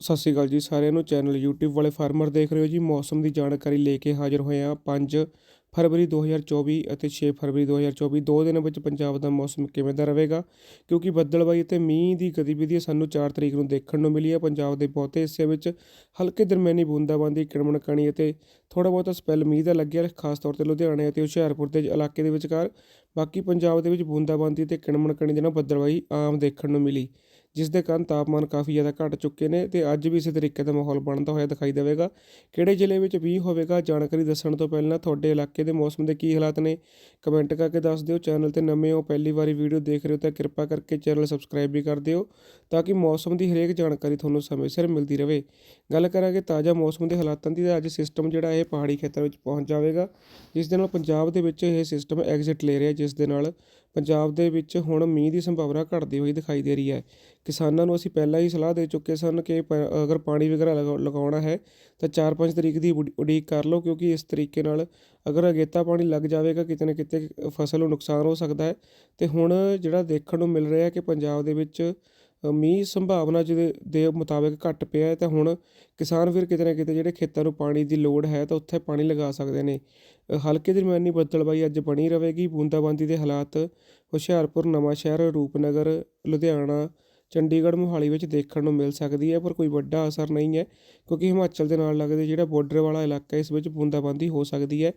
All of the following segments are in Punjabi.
ਸਤਿ ਸ਼੍ਰੀ ਅਕਾਲ ਜੀ, ਸਾਰਿਆਂ ਨੂੰ ਚੈਨਲ YouTube ਵਾਲੇ ਫਾਰਮਰ ਦੇਖ ਰਹੇ ਹੋ ਜੀ। ਮੌਸਮ ਦੀ ਜਾਣਕਾਰੀ ਲੈ ਕੇ ਹਾਜ਼ਰ ਹੋਏ ਹਾਂ 5 ਫਰਵਰੀ 2024 ਅਤੇ 6 ਫਰਵਰੀ 2024 ਦੋ ਦਿਨਾਂ ਵਿੱਚ ਪੰਜਾਬ ਦਾ ਮੌਸਮ ਕਿਵੇਂ ਦਾ ਰਹੇਗਾ? ਕਿਉਂਕਿ ਬੱਦਲਬਾਈ ਅਤੇ ਮੀਂਹ ਦੀ ਗਤੀਵਿਧੀ ਸਾਨੂੰ 4 ਤਰੀਕ ਨੂੰ ਦੇਖਣ ਨੂੰ ਮਿਲੀ ਹੈ। ਪੰਜਾਬ ਦੇ ਬਹੁਤੇ ਹਿੱਸਿਆਂ ਵਿੱਚ ਹਲਕੇ ਦਰਮਿਆਨੀ ਬੂੰਦਾਬਾਂਦੀ ਕਿਣਮਣ ਕਣੀ ਅਤੇ ਥੋੜਾ ਬਹੁਤਾ ਸਪੈਲ ਮੀਂਹ ਦਾ ਲੱਗਿਆ ਖਾਸ ਤੌਰ ਤੇ ਲੁਧਿਆਣੇ ਅਤੇ ਹੁਸ਼ਿਆਰਪੁਰ ਦੇ ਇਲਾਕੇ ਦੇ ਵਿਚਕਾਰ। ਬਾਕੀ ਪੰਜਾਬ ਦੇ ਵਿੱਚ ਬੂੰਦਾਬਾਂਦੀ ਤੇ ਕਿਣਮਣ ਕਣੀ ਦੇ ਨਾਲ ਬੱਦਲਬਾਈ ਆਮ ਦੇਖਣ ਨੂੰ ਮਿਲੀ। ਜਿਸ ਦੇ ਕਾਰਨ ਤਾਪਮਾਨ ਕਾਫੀ ਜ਼ਿਆਦਾ ਘਟ ਚੁੱਕੇ ਨੇ ਤੇ ਅੱਜ ਵੀ ਇਸੇ ਤਰੀਕੇ ਦਾ ਮਾਹੌਲ ਬਣਦਾ ਹੋਇਆ ਦਿਖਾਈ ਦੇਵੇਗਾ। ਕਿਹੜੇ ਜ਼ਿਲ੍ਹੇ ਵਿੱਚ ਵੀ ਹੋਵੇਗਾ ਜਾਣਕਾਰੀ ਦੱਸਣ ਤੋਂ ਪਹਿਲਾਂ ਤੁਹਾਡੇ ਇਲਾਕੇ ਦੇ ਮੌਸਮ ਦੇ ਕੀ ਹਾਲਾਤ ਨੇ ਕਮੈਂਟ ਕਰਕੇ ਦੱਸ ਦਿਓ। ਚੈਨਲ ਤੇ ਨਵੇਂ ਹੋ, ਪਹਿਲੀ ਵਾਰੀ ਵੀਡੀਓ ਦੇਖ ਰਹੇ ਹੋ ਤਾਂ ਕਿਰਪਾ ਕਰਕੇ ਚੈਨਲ ਸਬਸਕ੍ਰਾਈਬ ਵੀ ਕਰ ਦਿਓ ਤਾਂ ਕਿ ਮੌਸਮ ਦੀ ਹਰੇਕ ਜਾਣਕਾਰੀ ਤੁਹਾਨੂੰ ਸਮੇਂ ਸਿਰ ਮਿਲਦੀ ਰਹੇ। ਗੱਲ ਕਰਾਂਗੇ ਤਾਜ਼ਾ ਮੌਸਮ ਦੇ ਹਾਲਾਤਾਂ ਦੀ ਤਾਂ ਅੱਜ ਸਿਸਟਮ ਜਿਹੜਾ ਇਹ ਪਹਾੜੀ ਖੇਤਰ ਵਿੱਚ ਪਹੁੰਚ ਜਾਵੇਗਾ, ਜਿਸ ਦੇ ਨਾਲ ਪੰਜਾਬ ਦੇ ਵਿੱਚ ਇਹ ਸਿਸਟਮ ਐਗਜ਼ਿਟ ਲੈ ਰਿਹਾ, ਜਿਸ ਦੇ ਨਾਲ ਪੰਜਾਬ ਦੇ ਵਿੱਚ ਹੁਣ ਮੀਂਹ ਦੀ ਸੰਭਾਵਨਾ ਘਟਦੀ ਹੋਈ ਦਿਖਾਈ ਦੇ ਰਹੀ ਹੈ। ਕਿਸਾਨਾਂ ਨੂੰ ਅਸੀਂ ਪਹਿਲਾਂ ਹੀ ਸਲਾਹ ਦੇ ਚੁੱਕੇ ਸਨ ਕਿ ਪ- ਅਗਰ ਪਾਣੀ ਵਗੈਰਾ ਲਗਾ- ਲਗਾਉਣਾ ਹੈ ਤਾਂ 4-5 ਤਰੀਕ ਦੀ ਉਡੀ- ਉਡੀਕ ਕਰ ਲਓ ਕਿਉਂਕਿ ਇਸ ਤਰੀਕੇ ਨਾਲ ਅਗਰ ਅਗੇਤਾ ਪਾਣੀ ਲੱਗ ਜਾਵੇਗਾ ਕਿਤੇ ਨਾ ਕਿਤੇ ਫਸਲ ਨੂੰ ਨੁਕਸਾਨ ਹੋ ਸਕਦਾ ਹੈ। ਤੇ ਹੁਣ ਜਿਹੜਾ ਦੇਖਣ ਨੂੰ ਮਿਲ ਰਿਹਾ ਕਿ ਪੰਜਾਬ ਦੇ ਵਿੱਚ ਮੀਂਹ ਸੰਭਾਵਨਾ ਜਿਹਦੇ, ਦੇ ਮੁਤਾਬਕ ਘੱਟ ਪਿਆ ਹੈ, ਤਾਂ ਹੁਣ ਕਿਸਾਨ ਫਿਰ ਕਿਤੇ ਨਾ ਕਿਤੇ ਜਿਹੜੇ ਖੇਤਾਂ ਨੂੰ ਪਾਣੀ ਦੀ ਲੋੜ ਹੈ, ਤਾਂ ਉੱਥੇ ਪਾਣੀ ਲਗਾ ਸਕਦੇ ਨੇ। ਹਲਕੇ ਦਰਮਿਆਨੀ ਬੱਦਲਬਾਈ ਅੱਜ ਬਣੀ ਰਹੇਗੀ ਬੂੰਦਾਬਾਂਦੀ ਦੇ ਹਾਲਾਤ, ਹੁਸ਼ਿਆਰਪੁਰ, ਨਵਾਂਸ਼ਹਿਰ, ਰੂਪਨਗਰ, ਲੁਧਿਆਣਾ ਚੰਡੀਗੜ੍ਹ ਮੋਹਾਲੀ ਵਿੱਚ ਦੇਖਣ ਨੂੰ ਮਿਲ ਸਕਦੀ ਹੈ ਪਰ ਕੋਈ ਵੱਡਾ ਅਸਰ ਨਹੀਂ ਹੈ ਕਿਉਂਕਿ ਹਿਮਾਚਲ ਦੇ ਨਾਲ ਲੱਗਦੇ ਜਿਹੜਾ ਬਾਰਡਰ ਵਾਲਾ ਇਲਾਕਾ ਇਸ ਵਿੱਚ ਬੂੰਦਾਬਾਂਦੀ ਹੋ ਸਕਦੀ ਹੈ।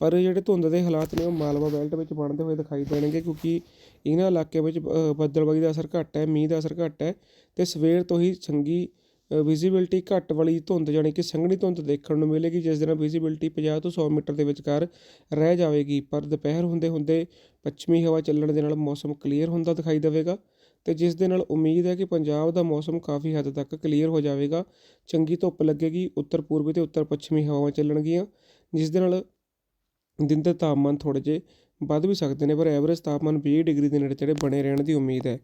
ਪਰ ਜਿਹੜੇ ਧੁੰਦ ਦੇ ਹਾਲਾਤ ਨੇ ਉਹ ਮਾਲਵਾ ਬੈਲਟ ਵਿੱਚ ਬਣਦੇ ਹੋਏ ਦਿਖਾਈ ਦੇਣਗੇ ਕਿਉਂਕਿ ਇਹਨਾਂ ਇਲਾਕਿਆਂ ਵਿੱਚ ਅ, ਬੱਦਲਬਾਈ ਦਾ ਅਸਰ ਘੱਟ ਹੈ ਮੀਂਹ ਦਾ ਅਸਰ ਘੱਟ ਹੈ ਤੇ ਸਵੇਰ ਤੋਂ ਹੀ ਚੰਗੀ ਵਿਜ਼ਿਬਿਲਟੀ ਘੱਟ ਵਾਲੀ ਧੁੰਦ ਜਾਣੀ ਕਿ ਸੰਘਣੀ ਧੁੰਦ ਦੇਖਣ ਨੂੰ ਮਿਲੇਗੀ ਜਿਸ ਦੇ ਨਾਲ ਵਿਜ਼ਿਬਿਲਟੀ 50 ਤੋਂ 100 ਮੀਟਰ ਦੇ ਵਿਚਕਾਰ ਰਹਿ ਜਾਵੇਗੀ। ਪਰ ਦੁਪਹਿਰ ਹੁੰਦੇ ਹੁੰਦੇ ਪੱਛਮੀ ਹਵਾ ਚੱਲਣ ਦੇ ਨਾਲ ਮੌਸਮ ਕਲੀਅਰ ਹੁੰਦਾ ਦਿਖਾਈ ਦੇਵੇਗਾ। ਅਤੇ ਜਿਸ ਦੇ ਨਾਲ ਉਮੀਦ ਹੈ ਕਿ ਪੰਜਾਬ ਦਾ ਮੌਸਮ ਕਾਫੀ ਹੱਦ ਤੱਕ ਕਲੀਅਰ ਹੋ ਜਾਵੇਗਾ। ਚੰਗੀ ਧੁੱਪ ਲੱਗੇਗੀ ਉੱਤਰ ਪੂਰਬੀ ਤੇ ਉੱਤਰ ਪੱਛਮੀ ਹਵਾਵਾਂ ਚੱਲਣਗੀਆਂ, ਜਿਸ ਦੇ ਨਾਲ ਦਿਨ ਦੇ ਤਾਪਮਾਨ ਥੋੜ੍ਹੇ ਜਿਹੇ ਵੱਧ ਵੀ ਸਕਦੇ ਨੇ, ਪਰ ਐਵਰੇਜ ਤਾਪਮਾਨ 20 ਡਿਗਰੀ ਦੇ ਨੇੜੇ ਤੇੜੇ ਬਣੇ ਰਹਿਣ ਦੀ ਉਮੀਦ ਹੈ।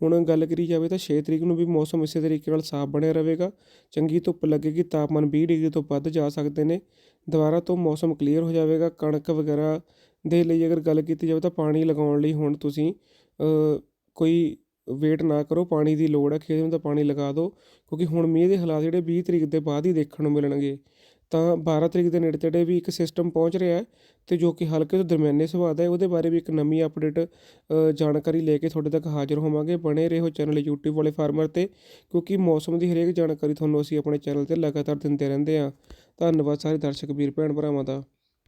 ਹੁਣ ਗੱਲ ਕਰੀ ਜਾਵੇ ਤਾਂ 6 ਤਰੀਕ ਨੂੰ ਵੀ ਮੌਸਮ ਇਸੇ ਤਰੀਕੇ ਨਾਲ ਸਾਫ਼ ਬਣਿਆ ਰਹੇਗਾ। ਚੰਗੀ ਧੁੱਪ ਲੱਗੇਗੀ, ਤਾਪਮਾਨ 20 ਡਿਗਰੀ ਤੋਂ ਵੱਧ ਜਾ ਸਕਦੇ ਨੇ। ਦੁਬਾਰਾ ਤੋਂ ਮੌਸਮ ਕਲੀਅਰ ਹੋ ਜਾਵੇਗਾ। ਕਣਕ ਵਗੈਰਾ ਦੇ ਲਈ ਅਗਰ ਗੱਲ ਕੀਤੀ ਜਾਵੇ ਤਾਂ ਪਾਣੀ ਲਗਾਉਣ ਲਈ ਹੁਣ ਤੁਸੀਂ ਕੋਈ ਵੇਟ ਨਾ ਕਰੋ, ਪਾਣੀ ਦੀ ਲੋੜ ਹੈ ਖੇਤ ਨੂੰ ਤਾਂ ਪਾਣੀ ਲਗਾ ਦਿਓ, ਕਿਉਂਕਿ ਹੁਣ ਮੀਂਹ ਦੇ ਹਾਲਾਤ ਜਿਹੜੇ 20 ਤਰੀਕ ਦੇ ਬਾਅਦ ਹੀ ਦੇਖਣ ਨੂੰ ਮਿਲਣਗੇ। ਤਾਂ 12 ਤਰੀਕ ਦੇ ਨੇੜੇ ਤੇੜੇ ਵੀ ਇੱਕ ਸਿਸਟਮ ਪਹੁੰਚ ਰਿਹਾ ਹੈ ਤੇ ਜੋ ਕਿ ਹਲਕੇ ਤੋਂ ਦਰਮਿਆਨੇ ਸੁਭਾਅ ਦਾ ਹੈ, ਉਹਦੇ ਬਾਰੇ ਵੀ ਇੱਕ ਨਵੀਂ ਅਪਡੇਟ ਜਾਣਕਾਰੀ ਲੈ ਕੇ ਤੁਹਾਡੇ ਤੱਕ ਹਾਜ਼ਰ ਹੋਵਾਂਗੇ। ਬਣੇ ਰਹੋ ਚੈਨਲ YouTube ਵਾਲੇ ਫਾਰਮਰ ਤੇ, ਕਿਉਂਕਿ ਮੌਸਮ ਦੀ ਹਰੇਕ ਜਾਣਕਾਰੀ ਤੁਹਾਨੂੰ ਅਸੀਂ ਆਪਣੇ ਚੈਨਲ ਤੇ ਲਗਾਤਾਰ ਦਿੰਦੇ ਰਹਿੰਦੇ ਹਾਂ। ਧੰਨਵਾਦ ਸਾਰੇ ਦਰਸ਼ਕ, ਵੀਰ, ਭੈਣ, ਭਰਾਵਾਂ ਦਾ।